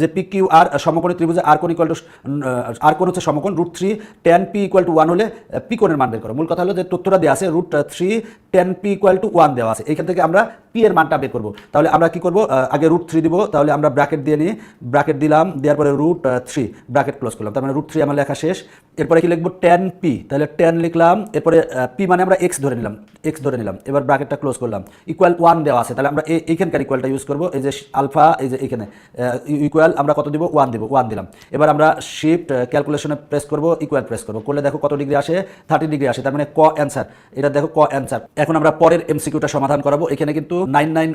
যে P Q R সমকোণের ত্রিভুজে আর কোণ equal to আর কোন হচ্ছে সমকোণ root three tan P equal to one হলে পি কোণের মান বের করো। মূল কথা হলো যে তথ্যটা দেওয়া আছে root three tan P equal to one দেওয়া আছে। এখান থেকে আমরা পি এর মানটা বের করব। তাহলে আমরা কি করব? আগে রুট থ্রি দিব। তাহলে আমরা ব্র্যাকেট দিয়ে নিই। ব্র্যাকেট দিলাম, দেওয়ার পরে রুট থ্রি ব্র্যাকেট ক্লোজ করলাম। তার মানে রুট থ্রি আমার লেখা শেষ। এরপরে কি লিখব? টেন পি তাহলে টেন লিখলাম। এরপরে পি মানে আমরা এক্স ধরে নিলাম। এক্স ধরে নিলাম। এবার ব্র্যাকেটটা ক্লোজ করলাম। ইকুয়াল ওয়ান দেওয়া আছে। তাহলে আমরা এই- এইখানকার ইকুয়ালটা ইউজ করব। এই যে আলফা এই যে এখানে। ইকুয়াল আমরা কত দিব? ওয়ান দিব। ওয়ান দিলাম। এবার আমরা শিফট ক্যালকুলেশনে প্রেস করব। ইকুয়াল প্রেস করব। করলে দেখো কত ডিগ্রি আসে? থার্টি ডিগ্রি আসে। তার মানে ক অ্যান্সার এটা দেখো ক অ্যান্সার এখন আমরা পরের এমসিকিউটা সমাধান করাবো। এখানে কিন্তু নাইন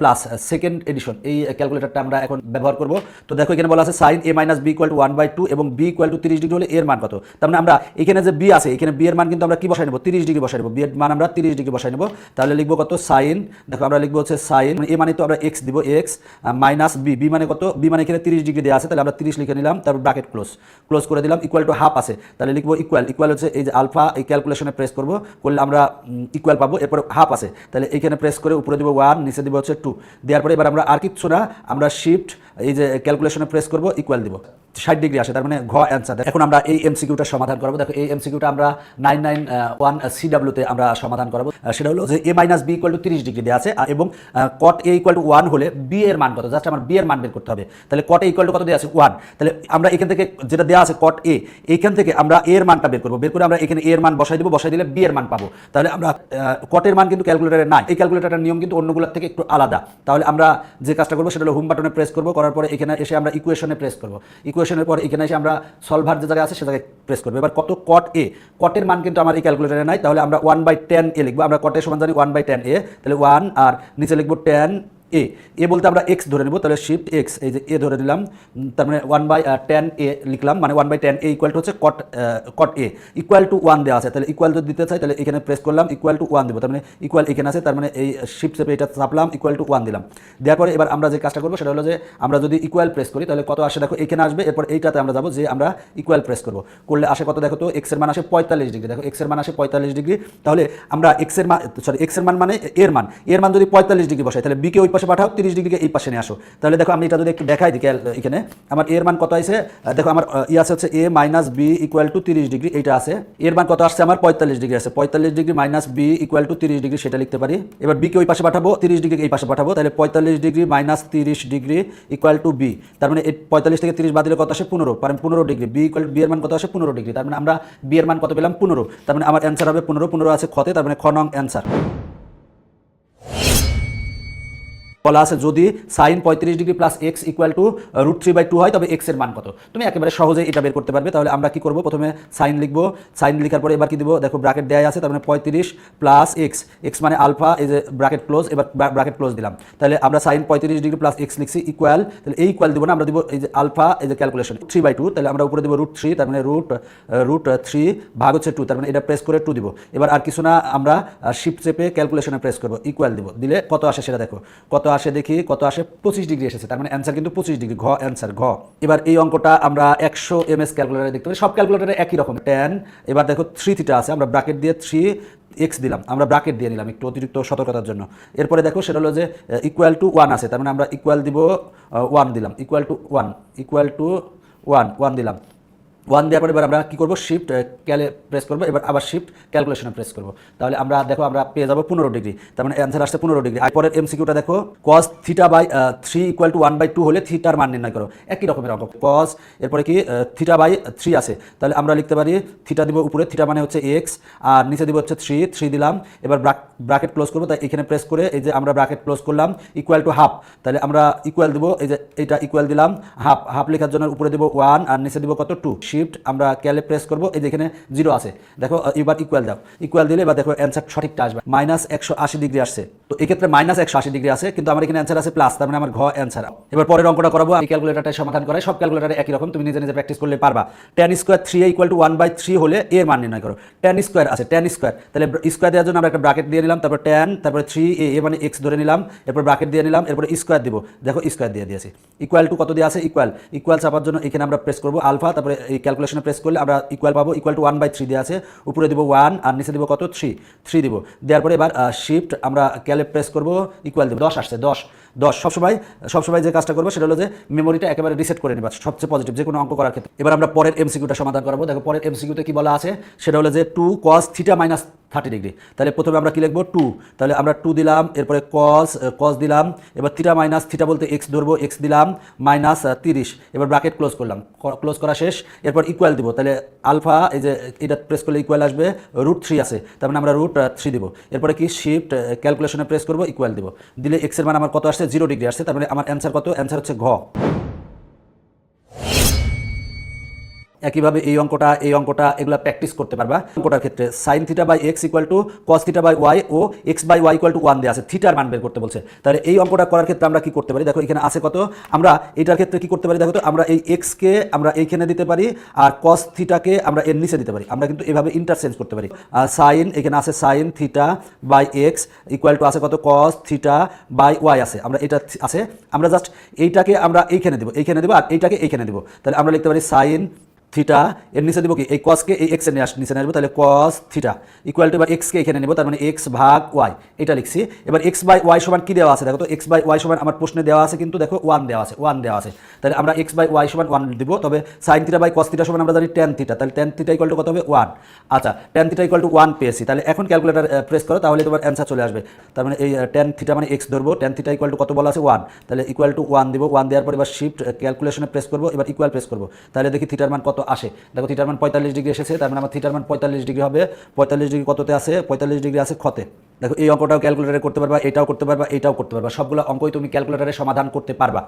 প্লাস সেকেন্ড এডিশন এই ক্যালকুলেটরটা আমরা এখন ব্যবহার করব। তো দেখো, এখানে বলা আছে sine A minus B equal to one by two এবং বি ইকুয়াল টু তিরিশ ডিগ্রি হলে এর মান কত? তার মানে আমরা এখানে যে বি আছে, এখানে বি এর মান কিন্তু আমরা কি বসাই নেব? তিরিশ ডিগ্রি বসাই নেব। বি এর মান আমরা তিরিশ ডিগ্রি বসাই নেব। তাহলে লিখব কত? সাইন দেখো, আমরা লিখব হচ্ছে সাইন এ মানে তো আমরা এক্স দিব এক্স মাইনাস বি বি মানে কত? বি মানে এখানে তিরিশ ডিগ্রি দেওয়া আছে, তাহলে আমরা তিরিশ লিখে নিলাম, তারপর ব্র্যাকেট ক্লোজ ক্লোজ করে দিলাম ইকুয়াল টু হাফ আছে। তাহলে লিখব ইকুয়াল ইকুয়াল হচ্ছে এই যে আলফা এই ক্যালকুলেশনে প্রেস করব, করলে আমরা ইকুয়াল পাবো, এরপর হাফ আছে। তাহলে এখানে প্রেস করে উপরে দেবো ওয়ান নিচে দেবো হচ্ছে টু দেওয়ার পরে এবার আমরা আর কিচ্ছু না, আমরা শিফট এই যে ক্যালকুলেশনে প্রেস করব ইকুয়াল দিব। ষাট ডিগ্রি আসে, তার মানে ঘ অ্যান্সার এখন আমরা এই এমসিকিউটা সমাধান করব। দেখো, এই এমসিকিউটা আমরা নাইন নাইন ওয়ান সিডাব্লিউতে আমরা সমাধান করব। সেটা হলো যে A minus B equal to তিরিশ ডিগ্রি দেওয়া আছে এবং cot A equal to one হলে বি এর মান কত? জাস্ট আমার বি এর মান বের করতে হবে। তাহলে কট এ ইকুয়াল টু কত দেওয়া আছে? ওয়ান তাহলে আমরা এখান থেকে যেটা দেওয়া আছে কট এ এইখান থেকে আমরা এর মানটা বের করব। বের করে আমরা এখানে এর মান বসাই দেবো, বসাই দিলে বি এর মান পাবো। তাহলে আমরা কটের মান কিন্তু ক্যালকুলেটারে নাই। এই ক্যালকুলেটারের নিয়ম কিন্তু অন্যগুলোর থেকে একটু আলাদা। তাহলে আমরা যে কাজটা করব, সেটা হলো হোম বাটনে প্রেস করব, করার পরে এখানে এসে আমরা ইকুয়েশনে প্রেস করব। ইকুয়েশনের পর এখানে এসে আমরা সলভার যে জায়গায় আছে সে জায়গায় প্রেস করব। এবার কত কট এ কটের মান কিন্তু আমার এই ক্যালকুলেটারে নাই, তাহলে আমরা ওয়ান বাই টেন এ লিখব। আমরা কটের সমান জানি ওয়ান বাই টেন এ তাহলে ওয়ান আর নিচে লিখব টেন এ এ বলতে আমরা এক্স ধরে নেব, তাহলে শিফট এক্স এই যে এ ধরে নিলাম তার মানে ওয়ান বাই টেন এ লিখলাম মানে one by tan A equal to হচ্ছে cot cot A equal to one দেওয়া আছে, তাহলে ইকুয়াল যদি দিতে চাই, তাহলে এখানে প্রেস করলাম ইকুয়াল টু ওয়ান দেবো, তার মানে ইকুয়াল এখানে আছে, তার মানে এই শিফট চেপে এটা চাপলাম ইকুয়াল টু ওয়ান দিলাম। দেওয়ার পরে এবার আমরা যে কাজটা করব, সেটা হলো যে আমরা যদি ইকুয়াল প্রেস করি, তাহলে কত আসে? দেখো, এখানে আসবে, এরপর এইটাতে আমরা যাব যে আমরা ইকুয়াল প্রেস করব। করলে আসে কত? দেখো তো এক্সের মান আসে পঁয়তাল্লিশ ডিগ্রি। দেখো এক্সের মান আসে পঁয়তাল্লিশ ডিগ্রি, তাহলে আমরা এক্সের মান সরি এক্সের মান মানে এর মান। এর মান যদি পঁয়তাল্লিশ ডিগ্রি বসাই, তাহলে বিকে ওই পাশে পাঠাও, তিরিশ ডিগ্রিকে এই পাশে নিয়ে আসো। তাহলে দেখো আমি এটা যদি একটু দেখাই দিই এখানে, আমার এর মান কত আছে? দেখো আমার ই আছে হচ্ছে A minus B equal to তিরিশ ডিগ্রি, এইটা আছে। এর মান কত আসছে আমার? পঁয়তাল্লিশ ডিগ্রি আছে। পঁয়তাল্লিশ degree minus B equal to তিরিশ ডিগ্রি, সেটা লিখতে পারি। এবার বিকে ওই পাশে পাঠাবো? তিরিশ ডিগ্রি এই পাশে পাঠাবো। তাহলে পঁয়তাল্লিশ ডিগ্রি মাইনাস তিরিশ ডিগ্রি ইকুয়াল টু বি তার মানে এই পঁয়তাল্লিশ থেকে তিরিশ বাদ দিলে কত আসে? পনেরো। কারণ পনেরো ডিগ্রি। বি ইকুয়াল বি এর মান কত আসে? পনেরো ডিগ্রি। তার মানে আমরা বি এর মান কত পেলাম? পনেরো। তার মানে আমার অ্যান্সার হবে পনেরো। পনেরো আছে খতে তার মানে খ নং অ্যান্সার বলা আছে, যদি সাইন পঁয়ত্রিশ degree plus X equal to root three by two হয়, তবে এক্সের মান কত? তুমি একেবারে সহজে এটা বের করতে পারবে। তাহলে আমরা কি করব? প্রথমে সাইন লিখব। সাইন লিখার পরে এবার কি দিব? দেখো ব্র্যাকেট দেওয়া আছে, তার মানে পঁয়ত্রিশ প্লাস এক্স এক্স মানে আলফা এই যে ব্র্যাকেট ক্লোজ এবার ব্র্যাকেট ক্লোজ দিলাম। তাহলে আমরা সাইন পঁয়ত্রিশ ডিগ্রি প্লাস এক্স লিখছি ইকুয়াল তাহলে এই ইকুয়াল দিব না, আমরা দিব এই যে আলফা এই যে ক্যালকুলেশন থ্রি বাই টু তাহলে আমরা উপরে দিব রুট থ্রি তার মানে রুট রুট থ্রি ভাগ হচ্ছে টু তার মানে এটা প্রেস করে টু দিব। এবার আর কিছু না, আমরা শিফট চেপে ক্যালকুলেশনে প্রেস করব ইকুয়াল দিব। দিলে কত আসে সেটা দেখো। কত আসে দেখি কত আসে? পঁচিশ ডিগ্রি এসেছে। তার মানে অ্যান্সার কিন্তু পঁচিশ ডিগ্রি। ঘ অ্যান্সার ঘ। এবার এই অঙ্কটা আমরা একশো এম এস ক্যালকুলেটারে দেখতে পারি। সব ক্যালকুলেটারে একই রকম। টেন এবার দেখো থ্রি থিটা আছে। আমরা ব্রাকেট দিয়ে থ্রি এক্স দিলাম। আমরা ব্রাকেট দিয়ে নিলাম একটু অতিরিক্ত সতর্কতার জন্য। এরপরে দেখো সেটা হলো যে ইকুয়াল টু ওয়ান আছে। তার মানে আমরা ইকুয়াল দিব ওয়ান দিলাম। Equal to one equal to one one দিলাম। ওয়ান দেওয়ার পরে এবার আমরা কী করব? শিফট ক্যালে প্রেস করব। এবার আবার শিফট ক্যালকুলেশনে প্রেস করব। তাহলে আমরা দেখো, আমরা পেয়ে যাব পনেরো ডিগ্রি তার মানে অ্যান্সার আসছে পনেরো ডিগ্রি পরের এমসিকিউটা দেখো cos theta by three equal to one by two হলে থিটার মান নির্ণয় করো। একই রকমের অঙ্ক। কস এরপরে কি থিটা বাই থ্রি আছে। তাহলে আমরা লিখতে পারি থিটা দিব উপরে থিটা মানে হচ্ছে এক্স আর নিচে দিব হচ্ছে থ্রি থ্রি দিলাম। এবার ব্রাকেট ক্লোজ করব, তাই এখানে প্রেস করে এই যে আমরা ব্রাকেট ক্লোজ করলাম ইকুয়াল টু হাফ তাহলে আমরা ইকুয়াল দিব, এই যে এটা ইকুয়াল দিলাম হাফ হাফ লেখার জন্য উপরে দিব ওয়ান আর নিচে দিব কত? টু শিফট আমরা ক্যালে প্রেস করব। এই যে এখানে জিরো আছে। দেখো এবার ইকুয়াল দাও। ইকুয়াল দিলে বা দেখো অ্যান্সার সঠিকটা আসবে। মাইনাস একশো আশি ডিগ্রি আসছে। তো এক্ষেত্রে মাইনাস একশো আশি ডিগ্রি আছে, কিন্তু আমার এখানে অ্যান্সার আছে প্লাস তার মানে আমার ঘ অ্যান্সার এবার পরের অঙ্কটা করাবো, আমি ক্যালকুলেটারটা সমাধান করাই। সব ক্যালকুলেটারে একই রকম, তুমি নিজে নিজে প্র্যাকটিস করলে পারবা। Tan square three equal to one by three হলে এর মান নির্ণয় করো। টেন স্কোয়ার আছে টেন স্কোয়ার তাহলে স্কোয়ার দেওয়ার জন্য আমরা একটা ব্রাকেট দিয়ে নিলাম, তারপর টেন তারপরে থ্রি এ মানে এক্স ধরে নিলাম, এরপর ব্রাকেট দিয়ে নিলাম, এরপরে স্কোয়ার দিব। দেখো স্কোয়ার দিয়ে দিয়েছি। ইকুয়াল টু কত দিয়ে আছে? ইকুয়াল ইকুয়াল চাপার জন্য এখানে আমরা প্রেস করব আলফা তারপরে এই ক্যালকুলেশনে প্রেস করলে আমরা ইকুয়াল পাবো equal to one by three দেওয়া আছে। উপরে দেবো ওয়ান আর নিচে দেবো কত? থ্রি থ্রি দেবো। দেওয়ার পরে এবার শিফট আমরা ক্যালে প্রেস করব ইকুয়াল দেবো। দশ আসছে, দশ। দশ সবসময় সবসময় যে কাজটা করব সেটা হলো যে মেমোরিটা একেবারে রিসেট করে নেবা। সবচেয়ে পজিটিভ যে কোনো অঙ্ক করার ক্ষেত্রে। এবার আমরা পরের এমসিকিউটা সমাধান করব। দেখো, পরের এমসিকিউতে কি বলা আছে? সেটা হলো যে two cos theta minus thirty degree. তাহলে প্রথমে আমরা কি লিখব? টু। তাহলে আমরা টু দিলাম, এরপরে কস কস দিলাম, এবার থিটা মাইনাস থিটা বলতে এক্স ধরবো এক্স দিলাম মাইনাস তিরিশ। এবার ব্রাকেট ক্লোজ করলাম। ক্লোজ করা শেষ। এরপর ইকুয়াল দিব। তাহলে আলফা এই যে এটা প্রেস করলে ইকুয়াল আসবে রুট থ্রি আছে। তার মানে আমরা রুট থ্রি দিব। এরপরে কি? শিফট ক্যালকুলেশনে প্রেস করব ইকুয়াল দিব। দিলে এক্সের মান আমার কত আসছে? জিরো ডিগ্রি আসছে। তার মানে আমার অ্যান্সার কত? অ্যান্সার হচ্ছে ঘ। একইভাবে এই অঙ্কটা এই অঙ্কটা এগুলো প্র্যাকটিস করতে পারবা। অঙ্কটার ক্ষেত্রে sine theta by X equal to cos theta by Y O X by Y equal to one দেওয়া আছে। থিটার মান বের করতে বলছে। তাহলে এই অঙ্কটা করার ক্ষেত্রে আমরা কি করতে পারি? দেখো, এখানে আছে কত? আমরা এটার ক্ষেত্রে কি করতে পারি? দেখো তো, আমরা এই এক্সকে আমরা এইখানে দিতে পারি আর কস থিটাকে আমরা এর নিচে দিতে পারি। আমরা কিন্তু এভাবে ইন্টারচেঞ্জ করতে পারি। সাইন এখানে আছে sine theta by X equal to আছে কত? কস থিটা বাই ওয়াই আছে। আমরা এটা আছে। আমরা জাস্ট এইটাকে আমরা এইখানে দেবো এইখানে দেবো আর এইটাকে এইখানে দেবো। তাহলে আমরা লিখতে পারি সাইন থিটা এর নিচে দিব কি? এই কসকে এই এক্সের নিচে নিয়ে আসব, তাহলে কস থিটা ইকুয়াল টু এবার এক্সকে এখানে নেব, তার মানে এক্স ভাগ ওয়াই এটা লিখছি। এবার এক্স বাই ওয়াই সমান কি দেওয়া আছে? দেখো তো এক্স বাই ওয়াই সমান আমার প্রশ্নে দেওয়া আছে, কিন্তু দেখো ওয়ান দেওয়া আছে ওয়ান দেওয়া আছে। তাহলে আমরা এক্স বাই ওয়াই সমান ওয়ান দিব, তবে sine theta by cos theta সমান আমরা জানি টেন থিটা তাহলে টেন থিটা ইকুয়াল টু কত হবে? ওয়ান আচ্ছা tan theta equal to one পেয়েছি। তাহলে এখন ক্যালকুলেটার প্রেস করো, তাহলে তোমার অ্যান্সার চলে আসবে। তার মানে এই টেন থিটা মানে এক্স ধরবো টেন থিটা ইকুয়াল টু কত বলা আছে? ওয়ান তাহলে ইকুয়াল টু ওয়ান দিব। ওয়ান দেওয়ার পর এবার শিফট ক্যালকুলেশনে প্রেস করব, এবার ইকুয়াল প্রেস করব। তাহলে দেখি থিটার মান কত আসে। দেখো থিটার মান পঁয়তাল্লিশ ডিগ্রি এসেছে, তার মানে আমার থিটার মান পঁয়তাল্লিশ ডিগ্রি হবে। পঁয়তাল্লিশ ডিগ্রি কততে আছে? পঁয়তাল্লিশ ডিগ্রি আছে ক্ষতে। দেখো এই অঙ্কটাও ক্যালকুলেটারে করতে পারবা, এটাও করতে পারবা, এটাও করতে পারবা। সবগুলো অঙ্কই তুমি ক্যালকুলেটারে সমাধান করতে পারবা।